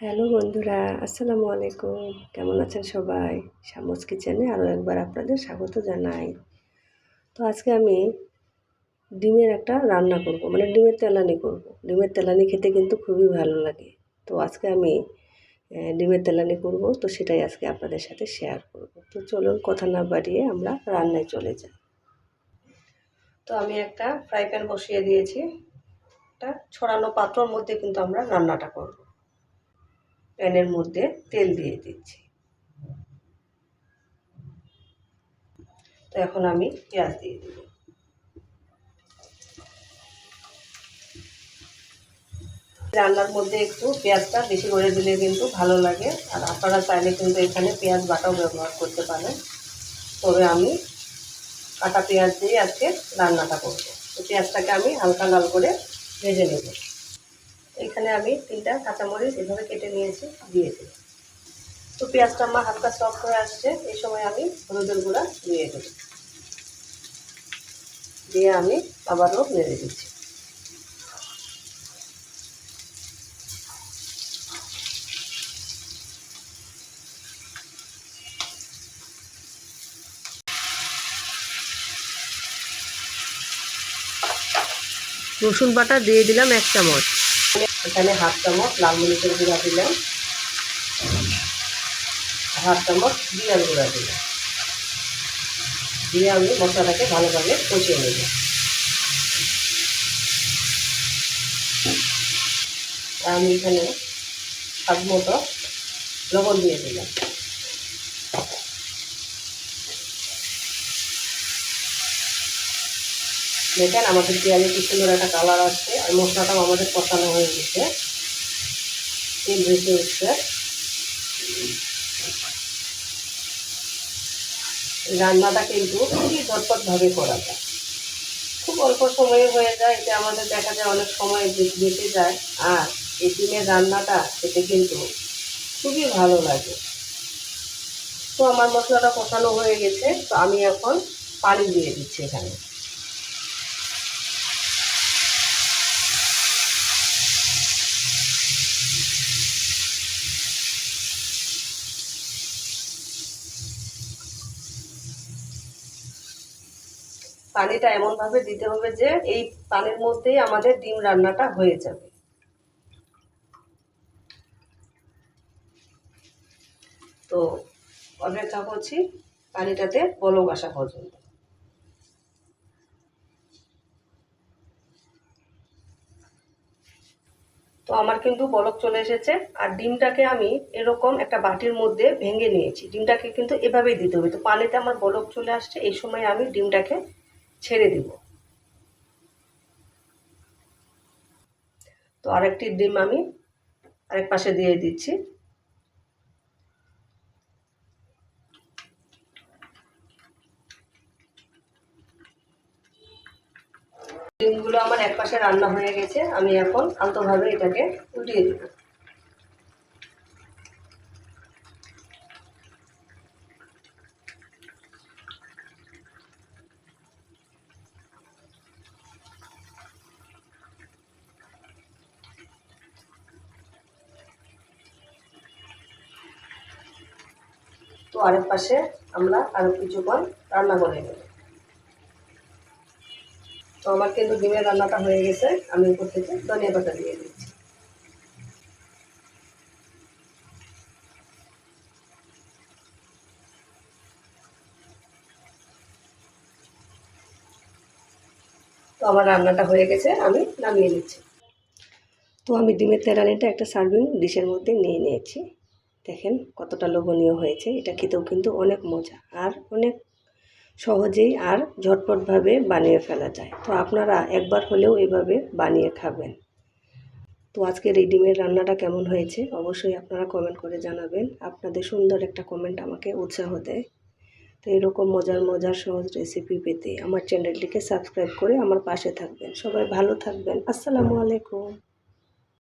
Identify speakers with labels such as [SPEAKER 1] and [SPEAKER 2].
[SPEAKER 1] Hello বন্ধুরা, আসসালামু আলাইকুম। কেমন আছেন সবাই? শামুস কিচেনে আরও একবার আপনাদের স্বাগত জানাই। তো আজকে আমি ডিমের একটা রান্না করব মানে ডিমের তেলানি করব। ডিমের তেলানি খেতে কিন্তু খুবই ভালো লাগে। তো আজকে আমি ডিমের তেলানি করব, তো সেটাই আজকে আপনাদের সাথে শেয়ার করব। তো চলুন কথা না বাড়িয়ে আমরা রান্নায় চলে যাই। তো আমি একটা ফ্রাই প্যান বসিয়ে দিয়েছি। একটা ছড়ানো পাত্রর মধ্যে কিন্তু আমরা রান্নাটা করব। প্যানের মধ্যে তেল দিয়ে দিচ্ছি। তো এখন আমি পেঁয়াজ দিয়ে দিব। রান্নার মধ্যে একটু পেঁয়াজটা বেশি করে দিলে কিন্তু ভালো লাগে। আর আপনারা চাইলে কিন্তু এখানে পেঁয়াজ বাটাও ব্যবহার করতে পারেন। তবে আমি কাটা পেঁয়াজ দিয়ে আজকে রান্নাটা করব। তো পেঁয়াজটাকে আমি হালকা লাল করে ভেজে নেব। এখানে আমি তিনটা কাঁচামরিচ এভাবে কেটে নিয়েছি, দিয়ে দিই তো পেঁয়াজটা আমার হালকা সফট হয়ে আসছে, এই সময় আমি হলুদের গুঁড়া দিয়ে দেব। দিয়ে আমি আবারও নেড়ে দিচ্ছি। রসুন বাটা দিয়ে দিলাম এক চামচ। এখানে হাফ চামচ লাল মরিচের গুঁড়া দিলাম। হাফ চামচ জিরার গুঁড়া দিলাম। দিয়ে আমি মশলাটাকে ভালোভাবে কষিয়ে নেব। আমি এখানে স্বাদ মতো লবণ দিয়ে দিলাম। দেখেন আমাদের পেঁয়াজে কি সুন্দর একটা কালার আসছে আর মশলাটাও আমাদের কষানো হয়ে গেছে। তেল ভেসে উঠছে রান্নাটা কিন্তু খুবই ঝটপটভাবে করা যায়। খুব অল্প সময়ে হয়ে যায়, এতে আমাদের দেখা যায় অনেক সময় বেঁচে যায়। আর এই দিনের রান্নাটা খেতে কিন্তু খুবই ভালো লাগে। তো আমার মশলাটা কষানো হয়ে গেছে, তো আমি এখন পানি দিয়ে দিচ্ছি এখানে। পানিটা এমনভাবে দিতে হবে যে এই পানির মধ্যেই আমাদের ডিম রান্নাটা হয়ে যাবে। তো অপেক্ষা করছি, পানিটাতে বলক আসা পর্যন্ত। তো আমার কিন্তু বলক চলে এসেছে, আর ডিমটাকে আমি এরকম একটা বাটির মধ্যে ভেঙে নিয়েছি। ডিমটাকে কিন্তু এভাবেই দিতে হবে। তো পানিতে আমার বলক চলে আসছে, এই সময় আমি ডিমটাকে ছেড়ে দিব। তো আরেকটি ডিম আমি আরেক পাশে দিয়ে দিচ্ছি। ডিমগুলো আমার এক পাশে রান্না হয়ে গেছে, আমি এখন আলতোভাবে এটাকে উল্টিয়ে দিব আরেক পাশে আমরা আরও কিছুক্ষণ রান্না করে নেব। তো আমার কিন্তু ডিমের রান্নাটা হয়ে গেছে, আমি উপর থেকে ধনিয়া পাতা দিয়ে দিচ্ছি। তো আমার রান্নাটা হয়ে গেছে, আমি নামিয়ে নিচ্ছি। তো আমি ডিমের তেরানিটা একটা সার্ভিং ডিশের মধ্যে নিয়ে নিয়েছি। দেখেন কতটা লোভনীয় হয়েছে। এটা খেতেও কিন্তু অনেক মজা আর অনেক সহজেই আর ঝটপটভাবে বানিয়ে ফেলা যায়। তো আপনারা একবার হলেও এভাবে বানিয়ে খাবেন। তো আজকের এই ডিমের রান্নাটা কেমন হয়েছে অবশ্যই আপনারা কমেন্ট করে জানাবেন। আপনাদের সুন্দর একটা কমেন্ট আমাকে উৎসাহ দেয়। তো এরকম মজার মজার, সহজ রেসিপি পেতে আমার চ্যানেলটিকে সাবস্ক্রাইব করে আমার পাশে থাকবেন। সবাই ভালো থাকবেন। আসসালামু আলাইকুম।